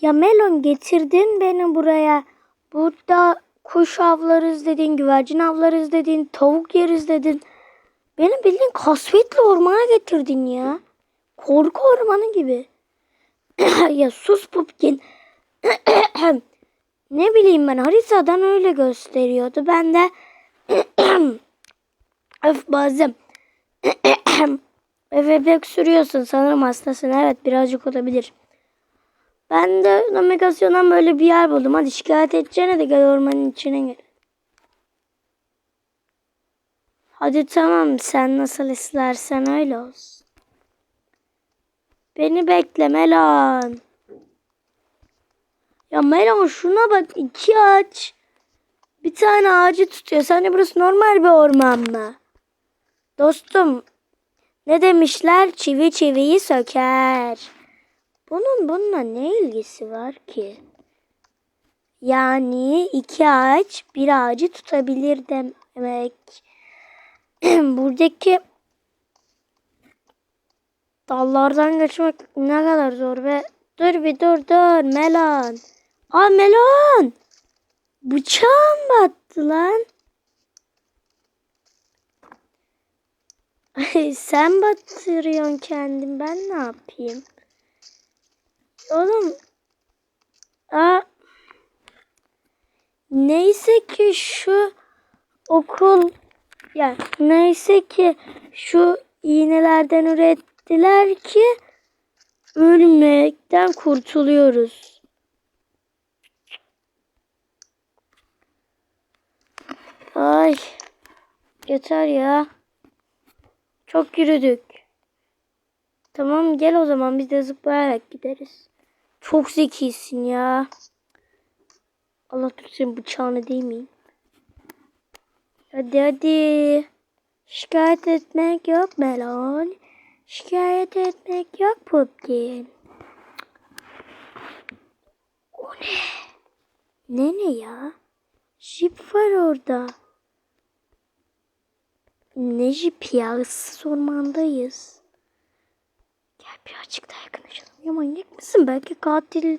Ya Melon getirdin beni buraya. Burada kuş avlarız dedin, güvercin avlarız dedin, tavuk yeriz dedin. Beni bildiğin kasvetli ormana getirdin ya. Korku ormanı gibi. ya sus Pupkin. ne bileyim ben haritadan öyle gösteriyordu. Ben de öf bazım. Eve pek sürüyorsun sanırım hastasın. Evet birazcık olabilir. Ben de navigasyondan böyle bir yer buldum. Hadi şikayet edeceğine de gel ormanın içine gel. Hadi tamam sen nasıl istersen öyle olsun. Beni bekle Melon. Ya Melon şuna bak iki ağaç. Bir tane ağacı tutuyor. Sence burası normal bir orman mı? Dostum ne demişler? Çivi çiviyi söker. Bunun bununla ne ilgisi var ki? Yani iki ağaç bir ağacı tutabilir demek. Buradaki dallardan geçmek ne kadar zor ve dur bir dur dur Melon. Aa Melon. Bıçağım battı lan. Sen batırıyorsun kendin ben ne yapayım? Oğlum. Aa, neyse ki şu okul ya neyse ki şu iğnelerden ürettiler ki ölmekten kurtuluyoruz. Ay yeter ya. Çok yürüdük. Tamam gel o zaman biz de zıplayarak gideriz. Çok zekisin ya. Allah dur senin bıçağını değmeyeyim. Hadi hadi. Şikayet etmek yok Melon. Şikayet etmek yok Pumpkin. O ne? Ne ne ya? Jip var orada. Ne jip ya? Issız ormandayız. Birazcık daha yakınlaşalım. Ya manyak mısın? Belki katil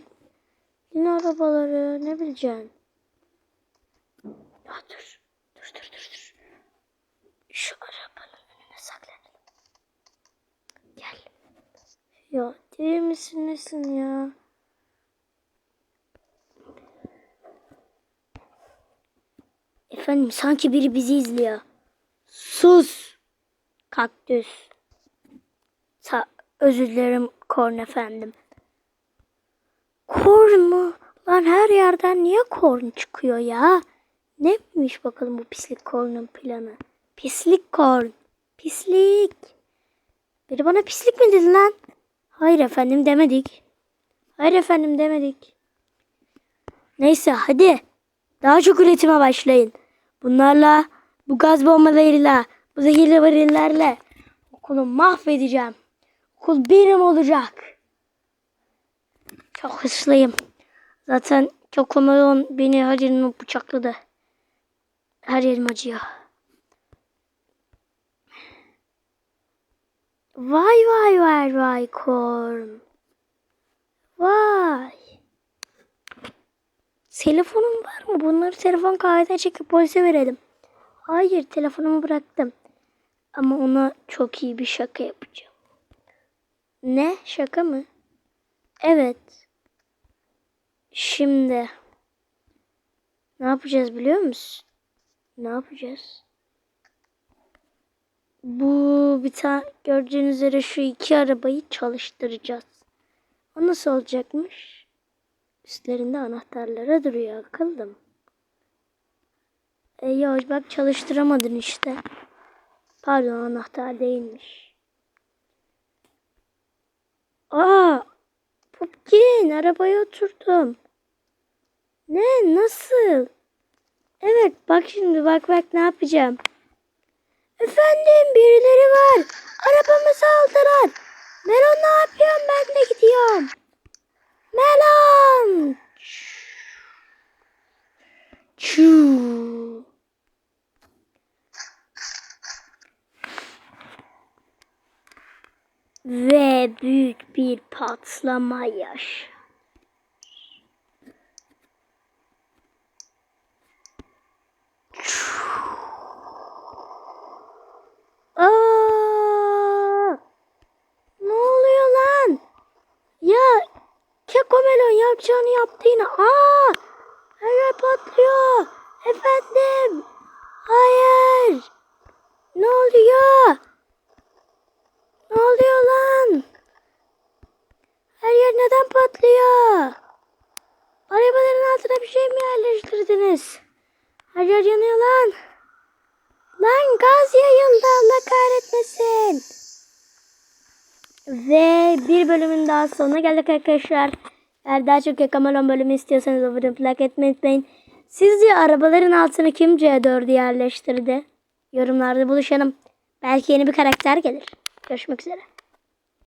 yine arabaları ne bileceksin? Ya dur. Dur dur dur dur. Şu arabanın önüne saklanalım. Gel. Ya değil misin nesin ya? Efendim sanki biri bizi izliyor. Sus. Kaktüs. Özür dilerim korn efendim. Korn mu? Lan her yerden niye korn çıkıyor ya? Neymiş bakalım bu pislik kornun planı? Pislik korn. Pislik. Biri bana pislik mi dedi lan? Hayır efendim demedik. Hayır efendim demedik. Neyse hadi. Daha çok üretime başlayın. Bunlarla, bu gaz bombalarıyla, bu zehirli varillerle okulu mahvedeceğim. Okul benim olacak. Çok hırslıyım. Zaten Kokomelon beni her yerime bıçakladı. Her yerim acıyor. Vay vay vay vay korn. Vay. Telefonum var mı? Bunları telefon kaydına çekip polise verelim. Hayır telefonumu bıraktım. Ama ona çok iyi bir şaka yapacağım. Ne? Şaka mı? Evet. Şimdi ne yapacağız biliyor musun? Ne yapacağız? Bu bir tane gördüğünüz üzere şu iki arabayı çalıştıracağız. O nasıl olacakmış? Üstlerinde anahtarlara duruyor akıllım. E ya bak çalıştıramadın işte. Pardon anahtar değilmiş. Aa! Pupkin arabaya oturdum. Ne? Nasıl? Evet bak şimdi bak bak ne yapacağım. Efendim birileri var. Arabamızı aldılar. Melon ne yapıyorsun ben de gidiyorum. Melon. Çuu. Ve büyük bir patlama yaşar. Aa, ne oluyor lan? Ya Kekomelon yapacağını yaptı yine. Aa! Her patlıyor. Efendim. Hayır. Ne oluyor? Neden patlıyor? Arabaların altına bir şey mi yerleştirdiniz? Her yer yanıyor lan. Lan gaz yayıldı Allah kahretmesin. Ve bir bölümün daha sonuna geldik arkadaşlar. Eğer daha çok Yakamalon bölümü istiyorsanız videoyu like etmeyi unutmayın. Sizce arabaların altına kim C4'ü yerleştirdi? Yorumlarda buluşalım. Belki yeni bir karakter gelir. Görüşmek üzere.